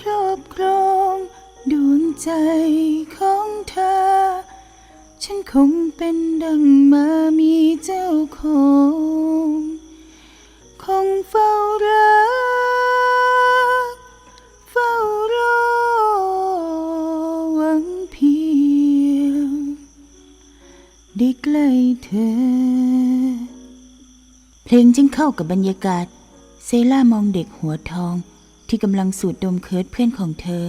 ครอบครองดวงใจของเธอ ฉันคงเป็นดังมามีเจ้าของ คงเฝ้ารัก เฝ้ารอหวังเพียงได้ใกล้เธอ เพลงจึงเข้ากับบรรยากาศ เซล่ามองเด็กหัวทอง ที่กำลังสูดดมเคิร์ดเพื่อนของเธอ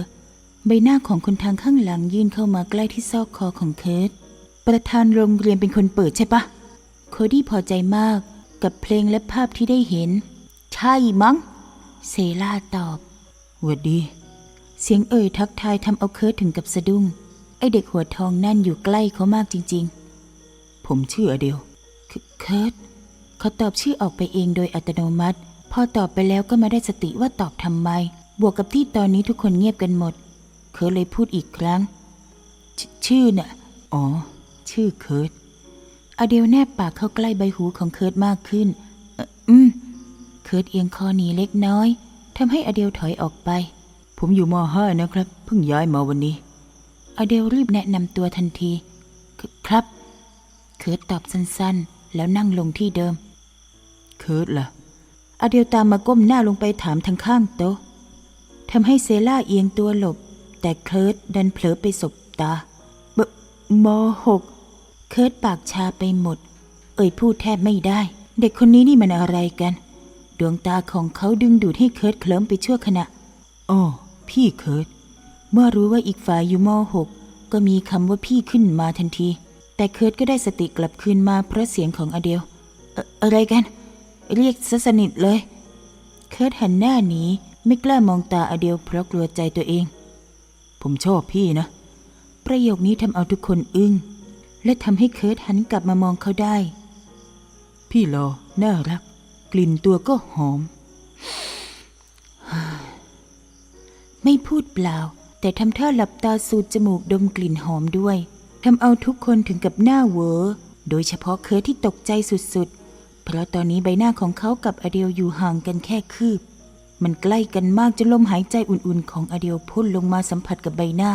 ใบหน้าของคนทางข้างหลังยื่นเข้ามาใกล้ที่ซอกคอของเคิร์ดประธานโรงเรียนเป็นคนเปิดใช่ปะโคดี้พอใจมากกับเพลงและภาพที่ได้เห็น ใช่มั้ง เซล่าตอบหวัดดี เสียงเอ่ยทักทายทำเอาเคิร์ดถึงกับสะดุ้ง ไอเด็กหัวทองนั่นอยู่ใกล้เขามากจริง ๆ ผมชื่ออเดลเคเคิร์ดเขาตอบชื่อออกไปเองโดยอัตโนมัติ พอตอบไปแล้วก็มาได้สติว่าตอบทำไม บวกกับที่ตอนนี้ทุกคนเงียบกันหมด เคิร์ดเลยพูดอีกครั้งชชื่อน่ะ อ๋อ ชื่อเคิร์ดอเดลแนบปากเข้าใกล้ใบหูของเคิร์ดมากขึ้นเอออืม เคิร์ดเอียงคอหนีเล็กน้อยทำให้อเดลถอยออกไป ผมอยู่มห้านะครับ เพิ่งย้ายมาวันนี้ อเดลรีบแนะนำตัวทันทีคครับ เคิร์ดตอบสั้นๆ แล้วนั่งลงที่เดิม เคิร์ดล่ะ อเดลตามมาก้มหน้าลงไปถามทางข้างโต๊ะทำให้เซล่าเอียงตัวหลบ แต่เคิร์ดดันเผลอไปสบตาบมหกเคิร์ดปากชาไปหมด เอ่ยพูดแทบไม่ได้ เด็กคนนี้นี่มันอะไรกัน ดวงตาของเขาดึงดูดให้เคิร์ดเคลิ้มไปชั่วขณะอ๋อพี่เคิร์ดเมื่อรู้ว่าอีกฝ่ายอยู่มหกก็มีคำว่าพี่ขึ้นมาทันที แต่เคิร์ดก็ได้สติกลับคืนมาเพราะเสียงของอเดลเอ่ออะไรกัน เรียกซะสนิทเลย เคิร์ดหันหน้าหนีไม่กล้ามองตาอเดลเพราะกลัวใจตัวเอง ผมชอบพี่นะ ประโยคนี้ทำเอาทุกคนอึ้ง และทำให้เคิร์ดหันกลับมามองเขาได้ พี่รอน่ารัก กลิ่นตัวก็หอม ไม่พูดเปล่า แต่ทำท่าหลับตาสูดจมูกดมกลิ่นหอมด้วยทำเอาทุกคนถึงกับหน้าเวอโดยเฉพาะเคิร์ดที่ตกใจสุดๆ เพราะตอนนี้ใบหน้าของเขากับอเดลอยู่ห่างกันแค่คืบ มันใกล้กันมากจนลมหายใจอุ่นๆ ของอเดลพ่นลงมาสัมผัสกับใบหน้า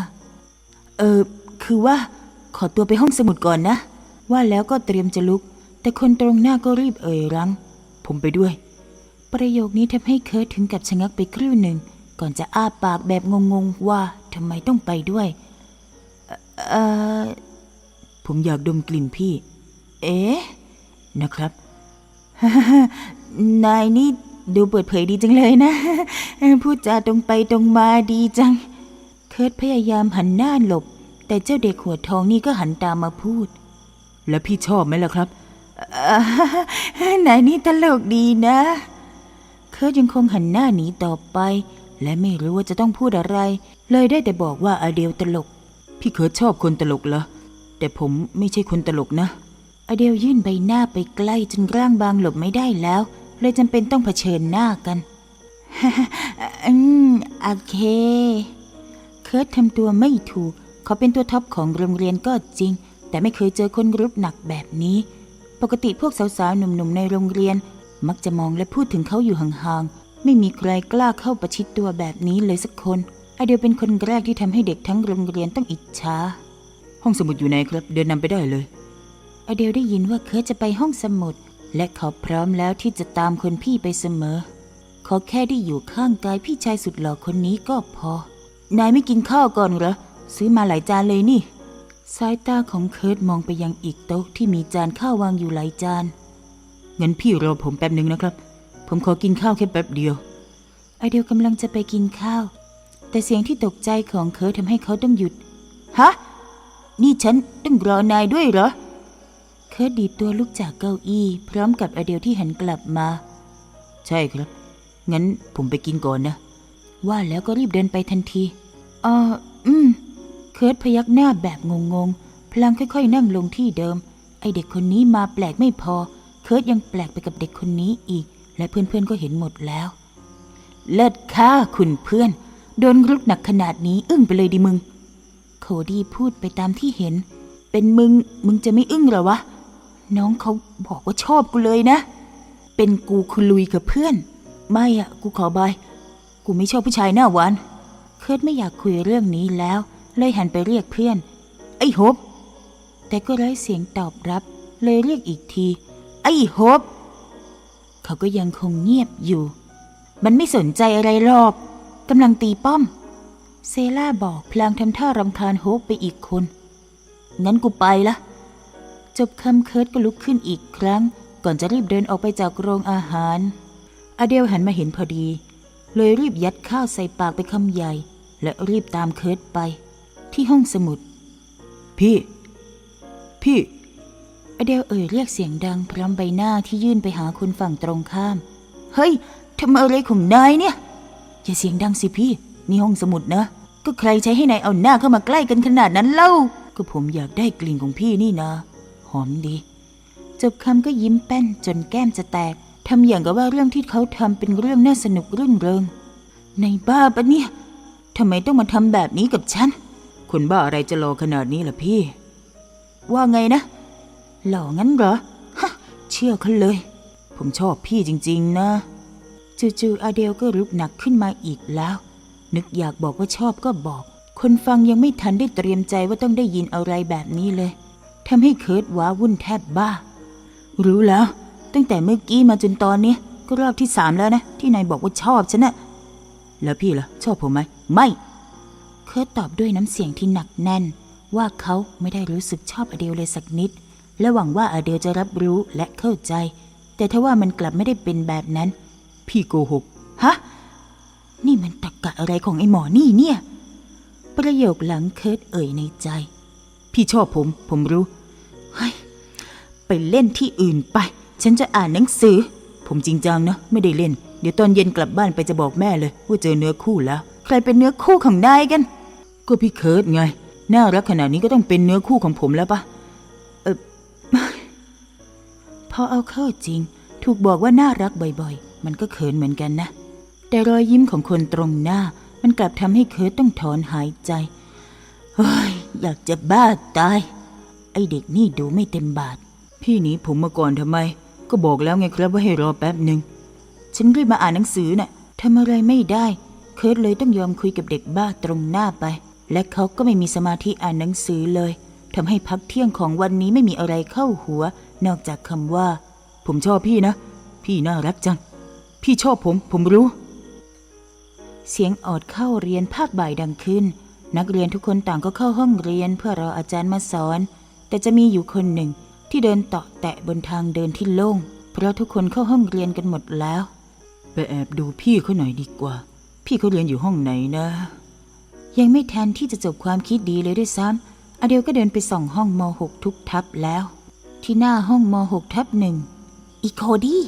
เออ คือว่า ขอตัวไปห้องสมุดก่อนนะ ว่าแล้วก็เตรียมจะลุก แต่คนตรงหน้าก็รีบเอ่ยรั้ง ผมไปด้วย ประโยคนี้ทำให้เคิร์ทถึงกับชะงักไปครู่หนึ่ง ก่อนจะอ้าปากแบบงงๆว่าทำไมต้องไปด้วย เอ่อเออผมอยากดมกลิ่นพี่ เอ๊ะนะครับ นายนี่ดูเปิดเผยดีจังเลยนะ พูดจาตรงไปตรงมาดีจัง เคิร์ทพยายามหันหน้าหลบ แต่เจ้าเด็กหัวทองนี่ก็หันตามมาพูด แล้วพี่ชอบไหมล่ะครับนายนี่ตลกดีนะ เคิร์ทยังคงหันหน้าหนีต่อไป และไม่รู้ว่าจะต้องพูดอะไร เลยได้แต่บอกว่าอเดลตลก พี่เคิร์ทชอบคนตลกเหรอ แต่ผมไม่ใช่คนตลกนะ อเดลยื่นใบหน้าไปใกล้จนร่างบางหลบไม่ได้แล้ว เลยจำเป็นต้องเผชิญหน้ากันอืมโอเค เคิร์ททำตัวไม่ถูก เขาเป็นตัวท็อปของโรงเรียนก็จริง แต่ไม่เคยเจอคนรุดหนักแบบนี้ ปกติพวกสาวๆ หนุ่มๆ ในโรงเรียน มักจะมองและพูดถึงเขาอยู่ห่างๆ ไม่มีใครกล้าเข้าประชิดตัวแบบนี้เลยสักคนไอเดียเป็นคนแรกที่ทำให้เด็กทั้งโรงเรียนต้องอิจฉาห้องสมุดอยู่ไหนครับ เดินนำไปได้เลย อเดลได้ยินว่าเคิร์ทจะไปห้องสมุด และเขาพร้อมแล้วที่จะตามคนพี่ไปเสมอ ขอแค่ได้อยู่ข้างกายพี่ชายสุดหล่อคนนี้ก็พอ นายไม่กินข้าวก่อนเหรอ ซื้อมาหลายจานเลยนี่ สายตาของเคิร์ทมองไปยังอีกโต๊ะที่มีจานข้าววางอยู่หลายจานงั้นพี่รอผมแป๊บหนึ่งนะครับ ผมขอกินข้าวแค่แป๊บเดียว ไอเดียวกำลังจะไปกินข้าว แต่เสียงที่ตกใจของเคิร์ททำให้เขาต้องหยุด ฮะ นี่ฉันต้องรอนายด้วยเหรอ เคิร์ดดีดตัวลุกจากเก้าอี้พร้อมกับอเดลที่หันกลับมา ใช่ครับ งั้นผมไปกินก่อนนะ ว่าแล้วก็รีบเดินไปทันทีอ๋ออืม เคิร์ดพยักหน้าแบบงงๆ พลางค่อยๆ นั่งลงที่เดิม ไอเด็กคนนี้มาแปลกไม่พอ เคิร์ดยังแปลกไปกับเด็กคนนี้อีก และเพื่อนๆก็เห็นหมดแล้ว เลิศค่าคุณเพื่อน โดนรุกหนักขนาดนี้อึ้งไปเลยดิมึง โคดี้พูดไปตามที่เห็น เป็นมึง มึงจะไม่อึ้งเหรอวะ น้องเขาบอกว่าชอบกูเลยนะ เป็นกูคือลุยกับเพื่อน ไม่อะกูขอบาย กูไม่ชอบผู้ชายหน้าหวาน เคิร์ดไม่อยากคุยเรื่องนี้แล้ว เลยหันไปเรียกเพื่อน ไอ้โฮบแต่ก็ไร้เสียงตอบรับ เลยเรียกอีกที ไอ้โฮบเขาก็ยังคงเงียบอยู่ มันไม่สนใจอะไรหรอกกำลังตีป้อม เซล่าบอกพลางทำท่ารำคาญโฮบไปอีกคน งั้นกูไปละ จบคำเคิร์ดก็ลุกขึ้นอีกครั้ง ก่อนจะรีบเดินออกไปจากโรงอาหาร อเดลหันมาเห็นพอดี เลยรีบยัดข้าวใส่ปากไปคำใหญ่ และรีบตามเคิร์ดไป ที่ห้องสมุด พี่ พี่ อเดลเอ่ยเรียกเสียงดังพร้อมใบหน้าที่ยื่นไปหาคนฝั่งตรงข้าม เฮ้ยทำอะไรของนายเนี่ย อย่าเสียงดังสิพี่นี่ห้องสมุดนะ ก็ใครใช้ให้นายเอาหน้าเข้ามาใกล้กันขนาดนั้นเล่า ก็ผมอยากได้กลิ่นของพี่นี่นะห อมดี จบคำก็ยิ้มแป้นจนแก้มจะแตกทำอย่างกับว่าเรื่องที่เขาทำเป็นเรื่องน่าสนุกรื่นเริง ในบ้าปะเนี่ยทำไมต้องมาทำแบบนี้กับฉันคนบ้าอะไรจะรอขนาดนี้ล่ะพี่ ว่าไงนะ หล่องั้นเหรอฮะเชื่อเขาเลย ผมชอบพี่จริง ๆ นะจู่ๆอาเดลก็ลุกหนักขึ้นมาอีกแล้ว นึกอยากบอกว่าชอบก็บอก คนฟังยังไม่ทันได้เตรียมใจว่าต้องได้ยินอะไรแบบนี้เลย ทำให้เคิร์ดว้าวุ่นแทบบ้า รู้แล้ว ตั้งแต่เมื่อกี้มาจนตอนนี้ ก็รอบที่สามแล้วนะ ที่นายบอกว่าชอบฉันนะแล้วพี่ล่ะ ชอบผมไหม ไม่ เคิร์ดตอบด้วยน้ำเสียงที่หนักแน่น ว่าเขาไม่ได้รู้สึกชอบอเดลเลยสักนิด และหวังว่าอเดลจะรับรู้และเข้าใจ แต่ถ้าว่ามันกลับไม่ได้เป็นแบบนั้น พี่โกหกฮะนี่มันตรกกะอะไรของไอ้หมอนี่เนี่ย ประโยคหลังเคิร์ดเอ่ยในใจ พี่ชอบผม ผมรู้เฮ้ยไปเล่นที่อื่นไป ฉันจะอ่านหนังสือ ผมจริงจังนะ ไม่ได้เล่น เดี๋ยวตอนเย็นกลับบ้านไปจะบอกแม่เลยว่าเจอเนื้อคู่แล้ว ใครเป็นเนื้อคู่ของนายกัน ก็พี่เคิร์ดไง น่ารักขนาดนี้ก็ต้องเป็นเนื้อคู่ของผมแล้วปะเออพอเอาเข้าจริง ถูกบอกว่าน่ารักบ่อยๆ มันก็เขินเหมือนกันนะ แต่รอยยิ้มของคนตรงหน้า มันกลับทำให้เคิร์ดต้องถอนหายใจ เฮ้ย อยากจะบ้าตาย ไอเด็กนี่ดูไม่เต็มบาท พี่หนีผมมาก่อนทำไม ก็บอกแล้วไงครับว่าให้รอแป๊บหนึ่ง ฉันรีบมาอ่านหนังสือน่ะทำอะไรไม่ได้ เคิร์ดเลยต้องยอมคุยกับเด็กบ้าตรงหน้าไป และเขาก็ไม่มีสมาธิอ่านหนังสือเลยทำให้พักเที่ยงของวันนี้ไม่มีอะไรเข้าหัว นอกจากคำว่า ผมชอบพี่นะ พี่น่ารักจัง พี่ชอบผม ผมรู้ เสียงออดเข้าเรียนภาคบ่ายดังขึ้น นักเรียนทุกคนต่างก็เข้าห้องเรียนเพื่อรออาจารย์มาสอน แต่จะมีอยู่คนหนึ่งที่เดินเตาะแตะบนทางเดินที่โล่ง เพราะทุกคนเข้าห้องเรียนกันหมดแล้ว ไปแอบดูพี่เขาหน่อยดีกว่า พี่เขาเรียนอยู่ห้องไหนนะ ยังไม่ทันที่จะจบความคิดดีเลยด้วยซ้ำอเดลก็เดินไปส่องห้องม .6 ทุกทับแล้ว ที่หน้าห้องม .6 ทับหนึ่งอีโคดี้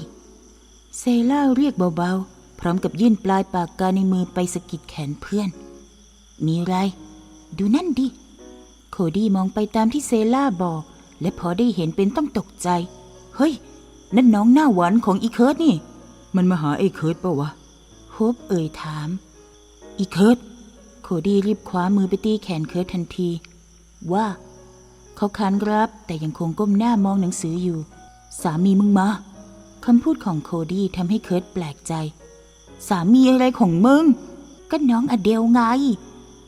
เซล่าเรียกเบาๆ พร้อมกับยื่นปลายปากกาในมือไปสะกิดแขนเพื่อน มีอะไร ดูนั่นดิ โคดี้มองไปตามที่เซล่าบอก และพอได้เห็นเป็นต้องตกใจ เฮ้ย นั่นน้องหน้าหวานของอีเคิร์ดนี่ มันมาหาไอ้เคิร์ดปะวะโฮปเอ่ยถาม อีเคิร์ดโคดี้รีบคว้ามือไปตีแขนเคิร์ดทันที ว่า เขาขานรับแต่ยังคงก้มหน้ามองหนังสืออยู่ สามีมึงมาคำพูดของโคดี้ทำให้เคิร์ดแปลกใจ สามีอะไรของมึง ก็น้องอเดลไง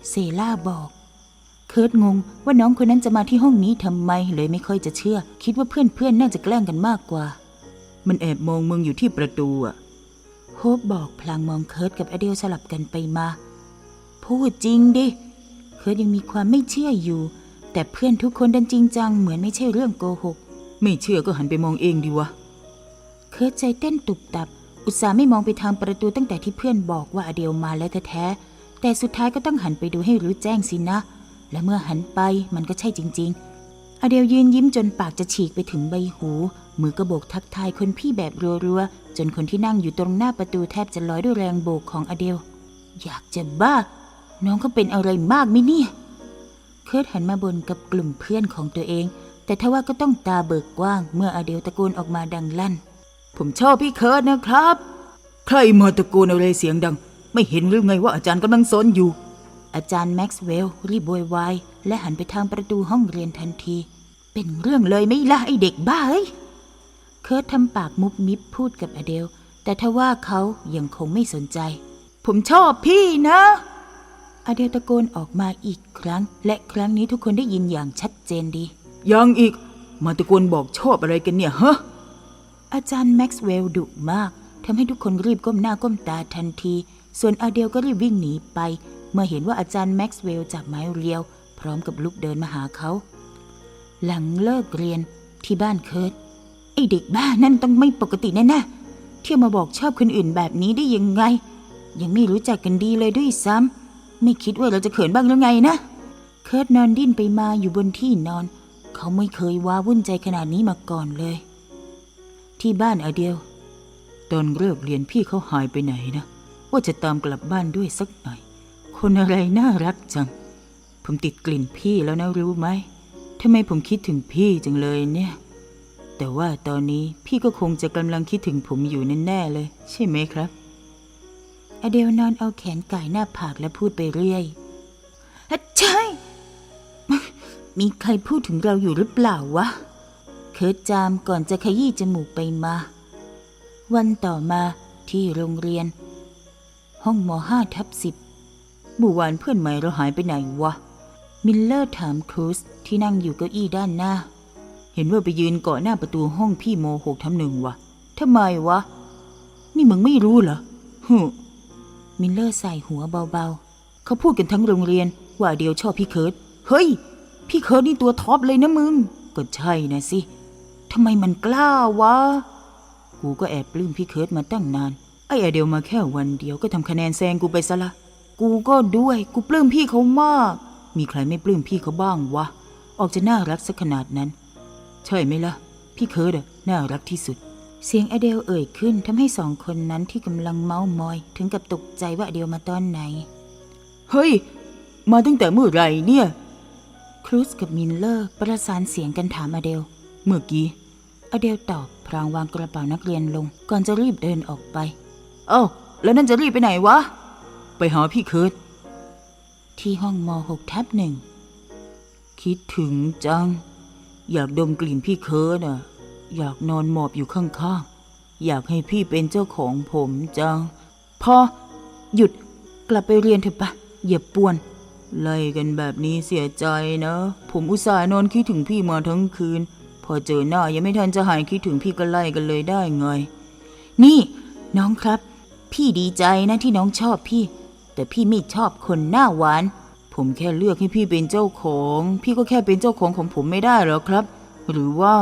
เซล่าบอก เคิร์ดงงว่าน้องคนนั้นจะมาที่ห้องนี้ทำไมเลยไม่ค่อยจะเชื่อ คิดว่าเพื่อนๆน่าจะแกล้งกันมากกว่า มันแอบมองมึงอยู่ที่ประตูอะโฮปบอกพลางมองเคิร์ดกับอเดลสลับกันไปมา พูดจริงดิ เคิร์ดยังมีความไม่เชื่ออยู่ แต่เพื่อนทุกคนดันจริงจังเหมือนไม่ใช่เรื่องโกหก ไม่เชื่อก็หันไปมองเองดีวะ เคิร์ดใจเต้นตุบตับ อุตส่าห์ไม่มองไปทางประตูตั้งแต่ที่เพื่อนบอกว่าอเดลมาแล้วแท้ๆ แต่สุดท้ายก็ต้องหันไปดูให้รู้แจ้งสินะ และเมื่อหันไปมันก็ใช่จริง ๆ อเดลยืนยิ้มจนปากจะฉีกไปถึงใบหู มือก็โบกทักทายคนพี่แบบรัวๆ จนคนที่นั่งอยู่ตรงหน้าประตูแทบจะลอยด้วยแรงโบกของอเดล อยากจะบ้า น้องเขาเป็นอะไรมากไหมเนี่ย เคิร์ดหันมาบนกับกลุ่มเพื่อนของตัวเอง แต่ทว่าก็ต้องตาเบิกกว้างเมื่ออเดลตะโกนออกมาดังลั่น ผมชอบพี่เคิร์ดนะครับ ใครมาตะโกนอะไรเสียงดัง ไม่เห็นหรือไงว่าอาจารย์กำลังสอนอยู่ อาจารย์แม็กซ์เวลล์รีบโวยวายและหันไปทางประตูห้องเรียนทันที เป็นเรื่องเลยไหม่ล่ะไอเด็กบ้าเอ้ยเคิร์ดทำปากมุบมิบพูดกับอเดล แต่ทว่าเขายังคงไม่สนใจ ผมชอบพี่นะอเดลตะโกนออกมาอีกครั้ง และครั้งนี้ทุกคนได้ยินอย่างชัดเจนดี ยังอีก มาตะโกนบอกชอบอะไรกันเนี่ยฮะอาจารย์แม็กซ์เวลล์ดุมากทำให้ทุกคนรีบก้มหน้าก้มตาทันที ส่วนอเดลก็รีบวิ่งหนีไป เมื่อเห็นว่าอาจารย์แม็กซ์เวลล์จากไม้เรียว พร้อมกับลุกเดินมาหาเขา หลังเลิกเรียนที่บ้านเคิร์ตไอเด็กบ้านั่นต้องไม่ปกติแน่ๆเที่ยวมาบอกชอบคนอื่นแบบนี้ได้ยังไง ยังไม่รู้จักกันดีเลยด้วยซ้ำไม่คิดว่าเราจะเขินบ้างหรือไงนะเคิร์ตนอนดิ้นไปมาอยู่บนที่นอน เขาไม่เคยว้าวุ่นใจขนาดนี้มาก่อนเลย ที่บ้านอเดียว ตอนเลิกเรียนพี่เขาหายไปไหนนะ ว่าจะตามกลับบ้านด้วยสักหน่อย คนอะไรน่ารักจัง ผมติดกลิ่นพี่แล้วนะรู้ไหมทำไมผมคิดถึงพี่จังเลยเนี่ย แต่ว่าตอนนี้พี่ก็คงจะกำลังคิดถึงผมอยู่แน่ๆเลย ใช่ไหมครับ อเดลนอนเอาแขนก่ายหน้าผากและพูดไปเรื่อยใช่ มีใครพูดถึงเราอยู่หรือเปล่าวะ เคิร์ตจามก่อนจะขยี้จมูกไปมา วันต่อมาที่โรงเรียน ห้องมห้าทับสิบเมื่อวานเพื่อนใหม่เราหายไปไหนวะ มิลเลอร์ถามครูสที่นั่งอยู่เก้าอี้ด้านหน้า เห็นว่าไปยืนเกาะหน้าประตูห้องพี่โมหกทับหนึ่งวะทำไมวะ นี่มึงไม่รู้เหรอฮึมิลเลอร์ใส่หัวเบาๆ เขาพูดกันทั้งโรงเรียน ว่าเดียวชอบพี่เคิร์ตเฮ้ย พี่เคิร์ตนี่ตัวท็อปเลยนะมึง ก็ใช่นะสิทำไมมันกล้าวะ กูก็แอบปลื้มพี่เคิร์ตมาตั้งนาน ไอ้อเดลมาแค่วันเดียวก็ทำคะแนนแซงกูไปซะละ กูก็ด้วย กูปลื้มพี่เขามาก มีใครไม่ปลื้มพี่เขาบ้างวะ ออกจะน่ารักสักขนาดนั้น ใช่ไหมล่ะ พี่เคิร์ตอะน่ารักที่สุด เสียงอเดลเอ่ยขึ้นทำให้สองคนนั้นที่กำลังเมามอย ถึงกับตกใจว่าอเดลมาตอนไหน เฮ้ย มาตั้งแต่เมื่อไหร่เนี่ย ครูสกับมินเลอร์ประสานเสียงกันถามอเดล เมื่อกี้ อเดลตอบพลางวางกระเป๋านักเรียนลง ก่อนจะรีบเดินออกไป เอ้า แล้วนั่นจะรีบไปไหนวะ ไปหาพี่เคิร์ตที่ห้องม6ทับหนึ่ง คิดถึงจัง อยากดมกลิ่นพี่เคิร์ตอะ อยากนอนหมอบอยู่ข้างๆ อยากให้พี่เป็นเจ้าของผมจัง พอ หยุดกลับไปเรียนเถอะปะอย่าป่วน ไล่กันแบบนี้เสียใจนะ ผมอุตส่าห์นอนคิดถึงพี่มาทั้งคืน พอเจอหน้ายังไม่ทันจะหายคิดถึงพี่ก็ไล่กันเลยได้ไง นี่ น้องครับ พี่ดีใจนะที่น้องชอบพี่ แต่พี่ไม่ชอบคนหน้าหวาน ผมแค่เลือกให้พี่เป็นเจ้าของ พี่ก็แค่เป็นเจ้าของของผมไม่ได้หรอครับ หรือว่า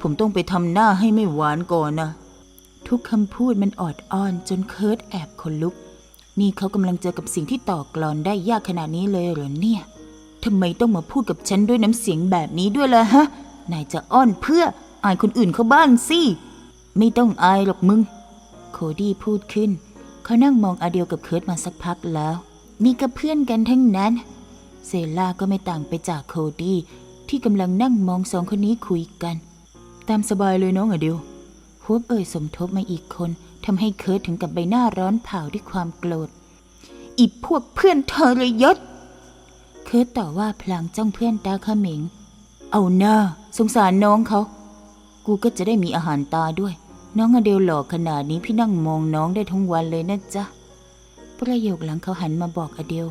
ผมต้องไปทำหน้าให้ไม่หวานก่อนนะทุกคำพูดมันออดอ้อนจนเคิร์ตแอบขนลุก นี่เขากำลังเจอกับสิ่งที่ต่อกลอนได้ยากขนาดนี้เลยเหรอเนี่ยทำไมต้องมาพูดกับฉันด้วยน้ำเสียงแบบนี้ด้วยล่ะฮะ นายจะอ้อนเพื่ออายคนอื่นเขาบ้างสิ ไม่ต้องอายหรอกมึง โคดี้พูดขึ้น เขานั่งมองอาเดียวกับเคิร์ตมาสักพักแล้ว นี่ก็เพื่อนกันทั้งนั้น เซล่าก็ไม่ต่างไปจากโคดี้ที่กำลังนั่งมองสองคนนี้คุยกัน ตามสบายเลยน้องอะเดียวฮวบเอ่ยสมทบมาอีกคนทำให้เคิร์ตถึงกับใบหน้าร้อนเผาด้วยความโกรธ อีพวกเพื่อนเธอเลยยศ เคิร์ตต่อว่าพลางจ้องเพื่อนตาขมิง เอาหน้า สงสารน้องเขา กูก็จะได้มีอาหารตาด้วย น้องอเดลหล่อขนาดนี้พี่นั่งมองน้องได้ทั้งวันเลยนะจ๊ะ ประโยคหลังเขาหันมาบอกอเดล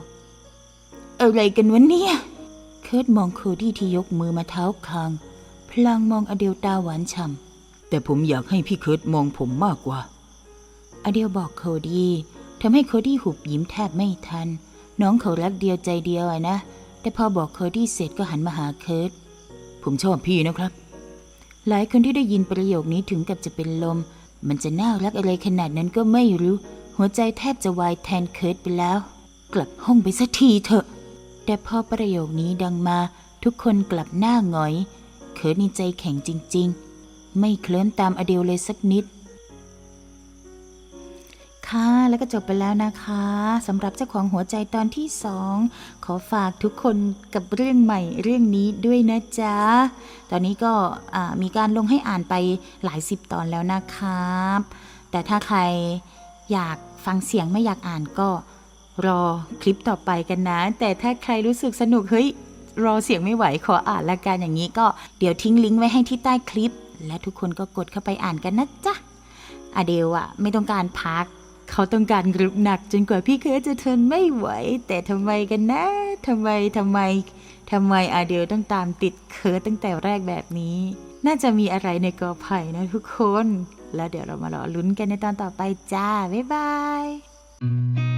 อะไรกันวะเนี่ย เคิร์ตมองโคดี้ที่ยกมือมาเท้าคาง พลางมองอเดลตาหวานฉ่ำ แต่ผมอยากให้พี่เคิร์ตมองผมมากกว่า อเดียวบอกโคดี้ทำให้โคดี้หุบยิ้มแทบไม่ทัน น้องเขารักเดียวใจเดียวอะนะ แต่พอบอกโคดี้เสร็จก็หันมาหาเคิร์ตผมชอบพี่นะครับ หลายคนที่ได้ยินประโยคนี้ถึงกับจะเป็นลม มันจะน่ารักอะไรขนาดนั้นก็ไม่รู้ หัวใจแทบจะวายแทนเคิร์ตไปแล้ว กลับห้องไปสักทีเถอะ แต่พอประโยคนี้ดังมาทุกคนกลับหน้าหงอย เคิร์ตในใจแข็งจริง ๆ ไม่เคลิ้มตามอเดลเลยสักนิด ค่ะ แล้วก็จบไปแล้วนะคะสำหรับเจ้าของหัวใจตอนที่สองขอฝากทุกคนกับเรื่องใหม่เรื่องนี้ด้วยนะจ๊ะ ตอนนี้ก็มีการลงให้อ่านไปหลายสิบตอนแล้วนะครับ แต่ถ้าใครอยากฟังเสียงไม่อยากอ่านก็รอคลิปต่อไปกันนะ แต่ถ้าใครรู้สึกสนุกเฮ้ยรอเสียงไม่ไหวขออ่านละกันอย่างนี้ก็เดี๋ยวทิ้งลิงก์ไว้ให้ที่ใต้คลิป และทุกคนก็กดเข้าไปอ่านกันนะจ๊ะอเดลอะไม่ต้องการพัก เขาต้องการกรุบหนักจนกว่าพี่เคิร์ดจะทนไม่ไหว แต่ทำไมกันนะทำไมทำไมทำไมอาเดลต้องตามติดเคิร์ตั้งแต่แรกแบบนี้ น่าจะมีอะไรในกอไผ่นะทุกคน แล้วเดี๋ยวเรามารอลุ้นกันในตอนต่อไปจ้า บ๊ายบาย